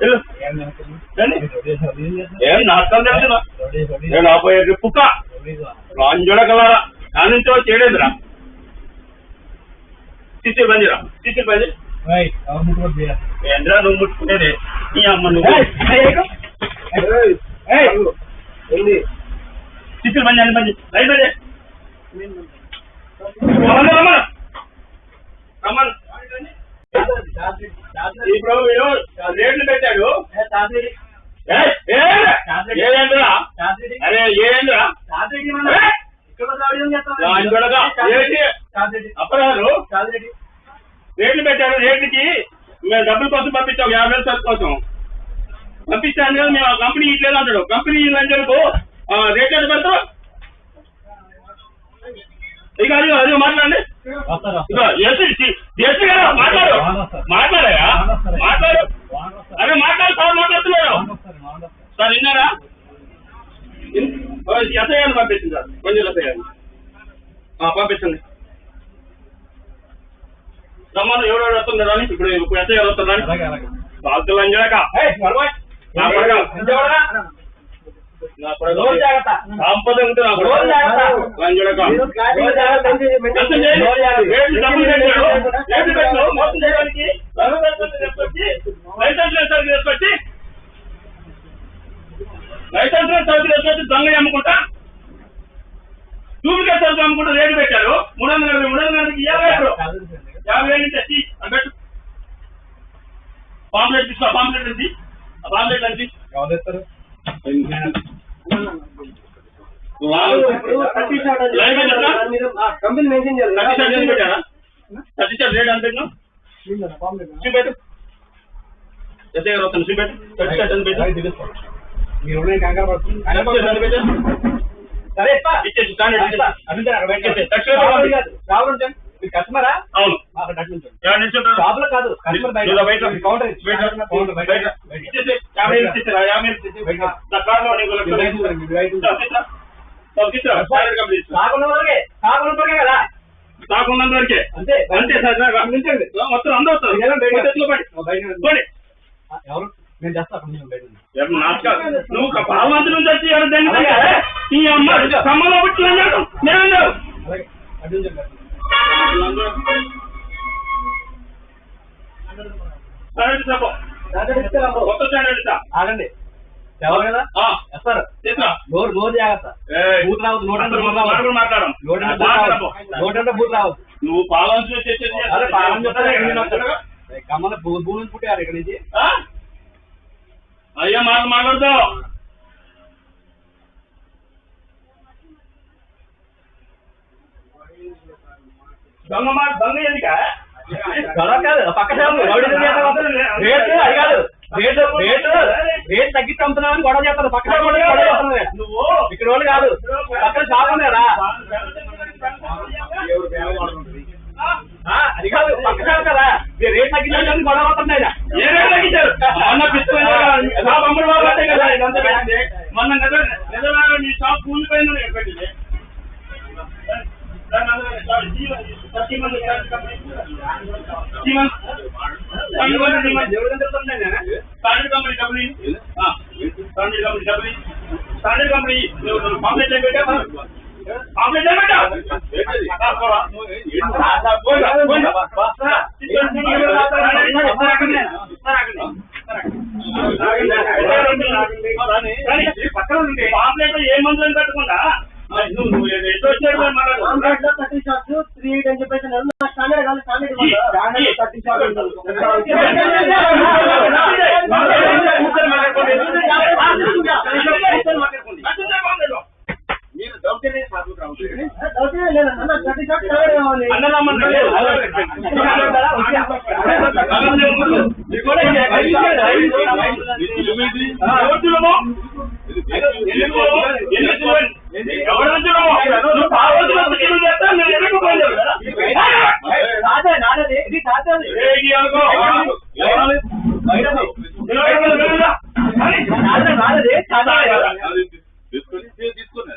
వెళ్ళు. ఏం నాటకం తెలుసునా నేను ఆపోయే పుక్క రాంజోడ కలరా కానించో చేయలేదురా సిసి బందిరా సిసి బంది ఏంద్రా నువ్వు ముట్టుకునేది నీ అమ్మ నువ్వు సిసి బంది అని బంది లైట్ బంది ఇప్పుడు రేట్లు పెట్టాడు. ఏదేంద్రా అరే ఏంద్రా? అప్పరాలు? రేట్లు పెట్టారు రేట్లకి. మేము డబ్బుల కోసం పంపించాం యాభై వేల సరుకు కోసం. పంపించాను కదా మేము కంపెనీ ఇట్లేదు అంటాడు. కంపెనీ లంచలకు రేట్ ఎంత పెడతావు? ఇక అది అది మాట్లాడండి. ఇక ఎస్ఐ గారిని పంపించండి సార్. గారిని ఆ, పంపించండి. రమ్మను ఎవరెవరు వస్తున్నారు అని? ఇప్పుడు ఇప్పుడు ఎస్ఐ వస్తున్నారు బాధ్యులు అంజాక నా సంపద లంజడక మోసం చేయడానికి. లైసెన్స్ తీసుకొచ్చి లైసెన్స్ సరుకు తీసుకొచ్చి దొంగ అమ్ముకుంటా? డూప్లికేట్ సరుకు అమ్ముకుంటా రేటు పెట్టారు. మూడు వందల యాభై మూడు వందల యాభైకి యాభై ఎప్పుడు యాభై వేలు తెచ్చి అది పెట్టు పాంప్లెట్ తీసుకో పాంప్లెట్ అండి ఆ పాంప్లెట్ అండి కంపెనీ మెన్షన్ చేయాలి. థర్టీ షర్ట్ రేట్ ఎంత పెట్టు. మీరు కంగారు పడుతుంది సరే. ఇచ్చేసి రావులు ఉంటాను. మీరు కస్టమరా అవును. షాపులో కాదు కస్టమర్ బయట. కౌంటర్ కౌంటర్ బయట. కదా కాకున్నంత వరకే. అంతే. అంతే సార్. మొత్తం అందరూ వస్తారు. ఎవరు? నేను? నువ్వు పాలవంతి నుంచి వచ్చి ఈ అమ్మ కమ్మలో పుట్టి అన్నాడు. నేను ఆగండి. ఎవరు కదా. నోరు నోరు జాగ్రత్త. బూత్ రావద్దు మాట్లాడడం. బూత్. రావద్దు. రావద్దు. నువ్వు పాలన వస్తారు? కమ్మల భూమి పుట్టారు ఇక్కడ నుంచి? అయ్యా మాట మాట్లాడతావు. దొంగ మాట దొంగ ఎందుక? గొడవ కాదు పక్క. రేటు అది కాదు. రేటు రేటు రేటు అమ్ముతున్నామని గొడవ చేస్తారు పక్క షాపు వాళ్ళు గొడవ చేస్తున్నారు నువ్వు? ఇక్కడ వాళ్ళు కాదు. పక్కన షాప్ ఆ, అది కాదు పక్క షాప్ కదా. రేట్ తగ్గించాలని గొడవ అవుతున్నాయి జీవన్ జీవన్ ఎవరు తిరుగుతున్నాయి నాయనా? Standard company company standard company company standard company pamphlet ఏం పెట్టా పాంప్లెట్ ఏం పెట్టా పాంప్లెట్ ఏ మందులను పెట్టకుండా నువ్వు నువ్వు వచ్చాడు థర్టీ త్రీ ఎయిట్ అని చెప్పేసి స్టాండర్డ్ కాదు స్టాండర్డ్ థర్టీ మీరు దౌర్జన్యం సాధువు రావచ్చు థర్టీ కావాలి తీసుకుని తీసుకుని